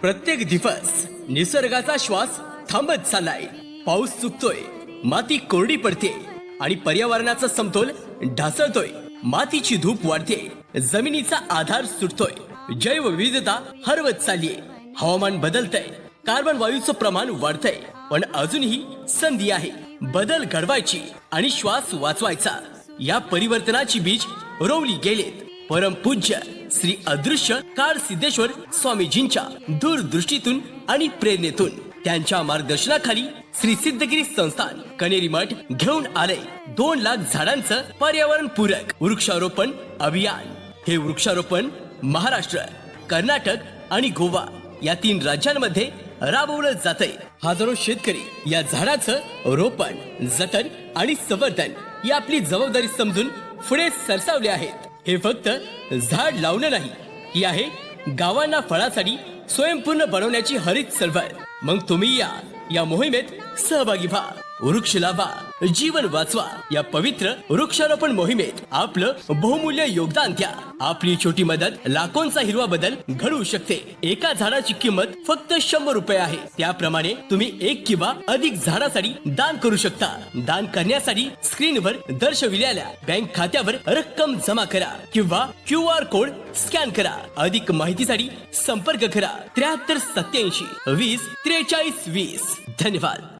प्रत्येक दिवस निसर्गाचा श्वास थांबत चाललाय. पाऊस चुकतोय माती कोरडी पडते आणि पर्यावरणाचा समतोल ढासळतोय. मातीची धूप वाढते जमिनीचा आधार सुटतोय. जैवविविधता हरवत चालली हवामान बदलतंय कार्बन वायूचं प्रमाण वाढतंय पण अजूनही संधी आहे. बदल घडवायची आणि श्वास वाचवायचा. या परिवर्तनाची बीज रोवली गेलेत. परमपूज्य श्री अदृश्य काळ सिद्धेश्वर स्वामीजींच्या दूरदृष्टीतून आणि प्रेरणेतून. त्यांच्या मार्गदर्शनाखाली श्री सिद्धगिरी संस्थान कनेरी मठ घेऊन आले. दोन लाख झाडांचं पर्यावरण पूरक वृक्षारोपण अभियान. हे वृक्षारोपण महाराष्ट्र कर्नाटक आणि गोवा या तीन राज्यांमध्ये राबवलं जातंय. हजारो शेतकरी या झाडाचं रोपण जतन आणि संवर्धन ही आपली जबाबदारी समजून पुढे सरसावले आहेत. हे फक्त झाड लावणं नाही. ही आहे गावांना फळासाठी स्वयंपूर्ण बनवण्याची हरित चळवळ. मग तुम्ही या या मोहिमेत सहभागी व्हा. वृक्ष लावा जीवन वाचवा. या पवित्र वृक्षारोपण मोहिमेत आपलं बहुमूल्य योगदान द्या. आपली छोटी मदत लाखोंचा हिरवा बदल घडवू शकते. एका झाडाची किंमत फक्त शंभर रुपये आहे. त्याप्रमाणे तुम्ही एक किंवा अधिक झाडासाठी दान करू शकता. दान करण्यासाठी स्क्रीनवर दर्शविलेल्या बँक खात्यावर रक्कम जमा करा किंवा क्यू आर कोड स्कॅन करा. अधिक माहितीसाठी संपर्क करा. त्र्याहत्तर सत्याऐंशी वीस त्रेचाळीस वीस. धन्यवाद.